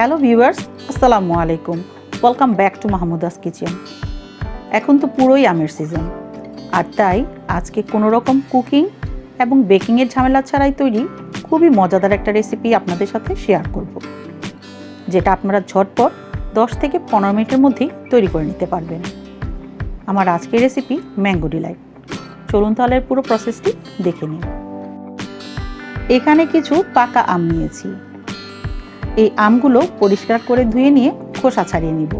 Hello viewers, আসসালামু আলাইকুম। Welcome back to Mahmuda's kitchen এখন তো পুরোই আমের সিজন আর তাই আজকে কোনো রকম কুকিং এবং বেকিংয়ের ঝামেলা ছাড়াই তৈরি খুবই মজাদার একটা রেসিপি আপনাদের সাথে শেয়ার করব। যেটা আপনারা ঝটপট দশ থেকে পনেরো মিনিটের মধ্যেই তৈরি করে নিতে পারবেন। আমার আজকের রেসিপি ম্যাঙ্গো ডিলাইট চলুন তাহলে পুরো প্রসেসটি দেখে নিন এখানে কিছু পাকা আম নিয়েছি। এই আমগুলো পরিষ্কার করে ধুয়ে নিয়ে খোসা ছাড়িয়ে নিব।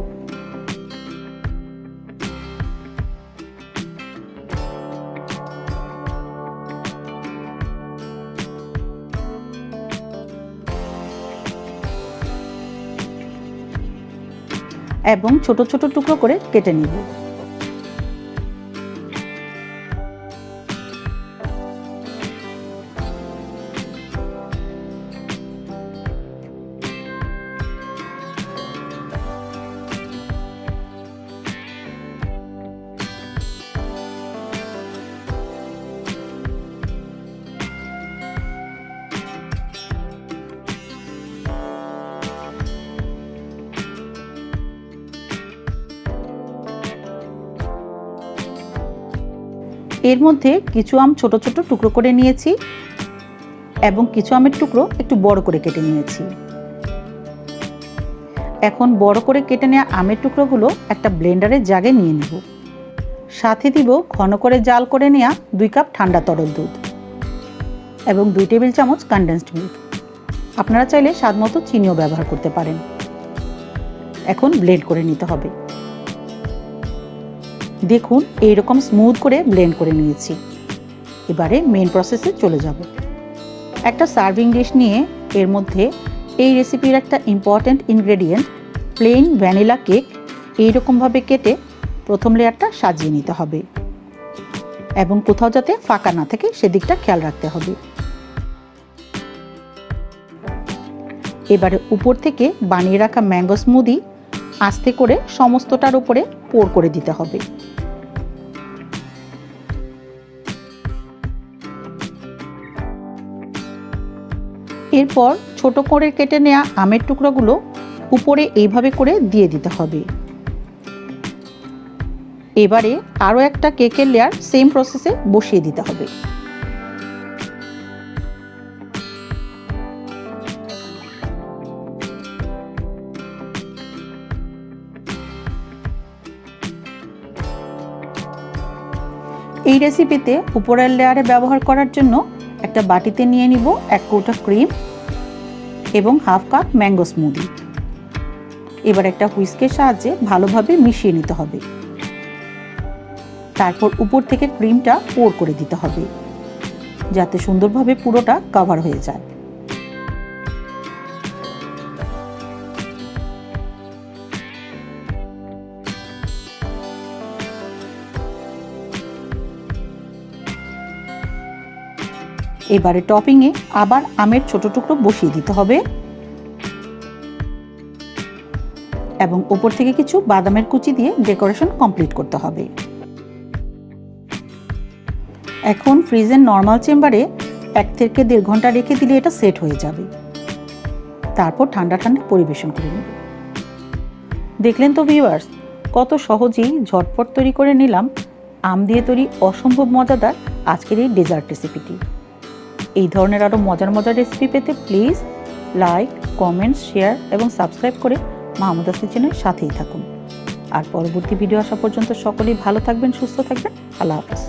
এবং ছোট ছোট টুকরো করে কেটে নিব। এর মধ্যে কিছু আম ছোট ছোট টুকরো করে নিয়েছি এবং কিছু আমের টুকরো একটু বড় করে কেটে নিয়েছি। এখন বড় করে কেটে নেওয়া আমের টুকরোগুলো একটা ব্লেন্ডারের জাগে নিয়ে নেব। সাথে দিব ঘন করে জাল করে নেওয়া দুই কাপ ঠান্ডা তরল দুধ এবং দুই টেবিল চামচ কনডেন্সড মিল্ক আপনারা চাইলে স্বাদ মতো চিনিও ব্যবহার করতে পারেন। এখন ব্লেন্ড করে নিতে হবে। দেখুন, এইরকম স্মুথ করে ব্লেন্ড করে নিয়েছি। এবারে মেন প্রসেসে চলে যাব। একটা সার্ভিং ডিশ নিয়ে এর মধ্যে এই রেসিপির একটা important ingredient plain vanilla cake এইরকমভাবে কেটে প্রথম লেয়ারটা সাজিয়ে নিতে হবে। এবং কোথাও যাতে ফাঁকা না থাকে, সেদিকটা খেয়াল রাখতে হবে। এবারে উপর থেকে বানিয়ে রাখা ম্যাঙ্গো স্মুদি আস্তে করে সমস্তটার উপরে পোর করে দিতে হবে। এরপর ছোট করে কেটে নেওয়া আমের টুকরোগুলো উপরে এইভাবে করে দিয়ে দিতে হবে। এবারে আরও একটা কেকের লেয়ার সেম প্রসেসে বসিয়ে দিতে হবে। এই রেসিপিতে উপরের লেয়ারে ব্যবহার করার জন্য একটা বাটিতে নিয়ে নিব এক কৌটা ক্রিম এবং হাফ কাপ ম্যাঙ্গো স্মুদি এবার একটা হুইস্কের সাহায্যে ভালোভাবে মিশিয়ে নিতে হবে। তারপর উপর থেকে ক্রিমটা পোর করে দিতে হবে, যাতে সুন্দরভাবে পুরোটা কভার হয়ে যায়। এবারে টপিংয়ে আবার আমের ছোট টুকরো বসিয়ে দিতে হবে। এবং ওপর থেকে কিছু বাদামের কুচি দিয়ে ডেকোরেশন কমপ্লিট করতে হবে। এখন ফ্রিজের নর্মাল চেম্বারে এক থেকে দেড় ঘণ্টা রেখে দিলে এটা সেট হয়ে যাবে। তারপর ঠান্ডা ঠান্ডা পরিবেশন করে নেব দেখলেন তো ভিউয়ার্স কত সহজেই ঝটপট তৈরি করে নিলাম। আম দিয়ে তৈরি অসম্ভব মজাদার আজকের এই ডেজার্ট রেসিপিটি এই ধরনের আরও মজার মজার রেসিপি পেতে প্লিজ লাইক কমেন্টস শেয়ার এবং সাবস্ক্রাইব করে মাহমুদাস কিচেনের সাথেই থাকুন। আর পরবর্তী ভিডিও আসা পর্যন্ত সকলেই ভালো থাকবেন, সুস্থ থাকবেন। আল্লাহ হাফেজ।